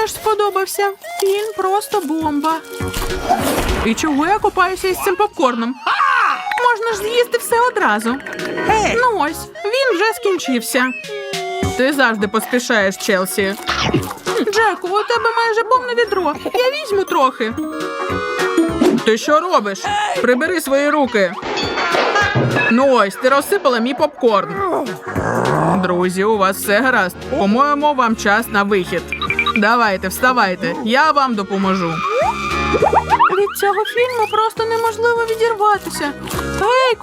теж сподобався. Фільм просто бомба. І чого я купаюся із цим попкорном? Можна ж з'їсти все одразу. Ну ось, він вже скінчився. Ти завжди поспішаєш, Челсі. Джеку, у тебе майже повне відро. Я візьму трохи. Ти що робиш? Прибери свої руки. Ну ось, ти розсипала мій попкорн. Друзі, у вас все гаразд. По-моєму, вам час на вихід. Давайте, вставайте, я вам допоможу. Від цього фільму просто неможливо відірватися. Гей,